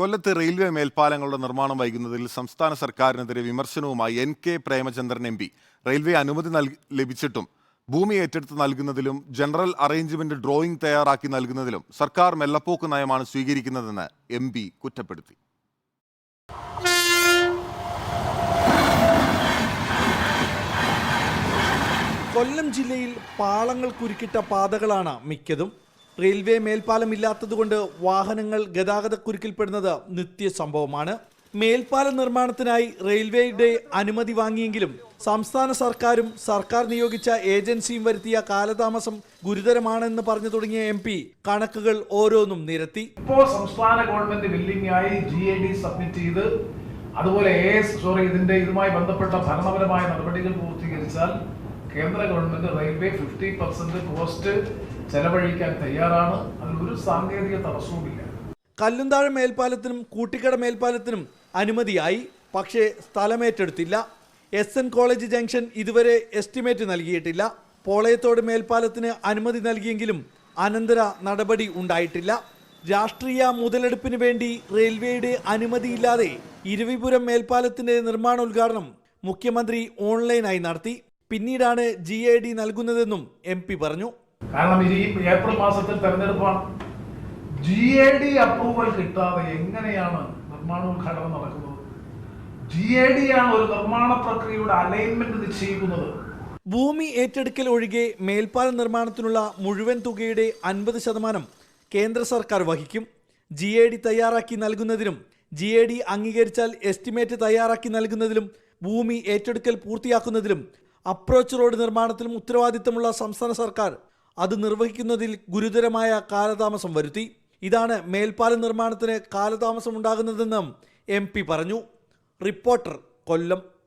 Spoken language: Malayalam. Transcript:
കൊല്ലത്ത് റെയിൽവേ മേൽപ്പാലങ്ങളുടെ നിർമ്മാണം വൈകുന്നതിൽ സംസ്ഥാന സർക്കാരിനെതിരെ വിമർശനവുമായി N K Premachandran M P. Railway അനുമതി ലഭിച്ചിട്ടും ഭൂമി ഏറ്റെടുത്ത് നൽകുന്നതിലും ജനറൽ അറേഞ്ച്മെന്റ് ഡ്രോയിംഗ് തയ്യാറാക്കി നൽകുന്നതിലും സർക്കാർ മെല്ലപ്പോക്ക് നയമാണ് സ്വീകരിക്കുന്നതെന്ന് എം പി കുറ്റപ്പെടുത്തി. കൊല്ലം ജില്ലയിൽ പാളങ്ങൾ കുരുക്കിട്ട പാതകളാണ് മിക്കതും. റെയിൽവേ മേൽപ്പാലം ഇല്ലാത്തതുകൊണ്ട് വാഹനങ്ങൾ ഗതാഗതക്കുരുക്കിൽപ്പെടുന്നത് നിത്യ സംഭവമാണ് മേൽപ്പാലം നിർമ്മാണത്തിനായി റെയിൽവേയുടെ അനുമതി വാങ്ങിയെങ്കിലും സംസ്ഥാന സർക്കാരും സർക്കാർ നിയോഗിച്ച ഏജൻസിയും വരുത്തിയ കാലതാമസം ഗുരുതരമാണെന്ന് പറഞ്ഞു തുടങ്ങിയ എം പി കണക്കുകൾ ഓരോന്നും നിരത്തി. ഇപ്പോൾ സംസ്ഥാന ഗവൺമെന്റ് ബില്ലിംഗായി ജി എ ഡി സബ്മിറ്റ് ചെയ്ത് അതുപോലെ എസ് സോറി ഇതിന്റെ ഇതുമായി ബന്ധപ്പെട്ട ഭരണപരമായ നടപടികൾ പൂർത്തീകരിച്ചാൽ കേന്ദ്ര government railway fifty percent cost ചെലവഴിക്കാൻ തയ്യാറാണ്. അതിൽ ഒരു സാങ്കേതിക തടസ്സവുമില്ല. കല്ലുന്താഴ മേൽപ്പാലത്തിനും കൂട്ടിക്കട മേൽപ്പാലത്തിനും അനുമതിയായി. പക്ഷേ സ്ഥലമേറ്റെടുത്തില്ല. എസ് എൻ കോളേജ് ജംഗ്ഷൻ ഇതുവരെ എസ്റ്റിമേറ്റ് നൽകിയിട്ടില്ല. പോളയത്തോട് മേൽപ്പാലത്തിന് അനുമതി നൽകിയെങ്കിലും അനന്തര നടപടി ഉണ്ടായിട്ടില്ല. രാഷ്ട്രീയ മുതലെടുപ്പിന് വേണ്ടി റെയിൽവേയുടെ അനുമതിയില്ലാതെ ഇരുവിപുരം മേൽപ്പാലത്തിന്റെ നിർമ്മാണ ഉദ്ഘാടനം മുഖ്യമന്ത്രി ഓൺലൈനായി നടത്തി. പിന്നീടാണ് ജി എ ഡി നൽകുന്നതെന്നും എം പി പറഞ്ഞു. കാരണം ഈ ഏപ്രിൽ മാസത്തിൽ തെരഞ്ഞെടുപ്പാണ്. ജി എ ഡി അപ്രൂവൽ കിട്ടാതെ എങ്ങനെയാണ് നിർമ്മാണോദ്ഘാടനം നടക്കുന്നത്? ജി എ ഡി ആണ് ഒരു നിർമ്മാണ പ്രക്രിയയുടെ അലൈൻമെന്റ് നിശ്ചയിക്കുന്നത്. ഭൂമി ഏറ്റെടുക്കൽ ഒഴികെ മേൽപ്പാല നിർമ്മാണത്തിനുള്ള മുഴുവൻ തുകയുടെ അൻപത് ശതമാനം കേന്ദ്ര സർക്കാർ വഹിക്കും. ജി എ ഡി തയ്യാറാക്കി നൽകുന്നതിനും ജി എ ഡി അംഗീകരിച്ചാൽ എസ്റ്റിമേറ്റ് തയ്യാറാക്കി നൽകുന്നതിലും ഭൂമി ഏറ്റെടുക്കൽ പൂർത്തിയാക്കുന്നതിലും അപ്രോച്ച് റോഡ് നിർമ്മാണത്തിലും ഉത്തരവാദിത്തമുള്ള സംസ്ഥാന സർക്കാർ അത് നിർവഹിക്കുന്നതിൽ ഗുരുതരമായ കാലതാമസം വരുത്തി. ഇതാണ് മേൽപ്പാലം നിർമ്മാണത്തിന് കാലതാമസം ഉണ്ടാകുന്നതെന്നും എം പറഞ്ഞു. റിപ്പോർട്ടർ കൊല്ലം.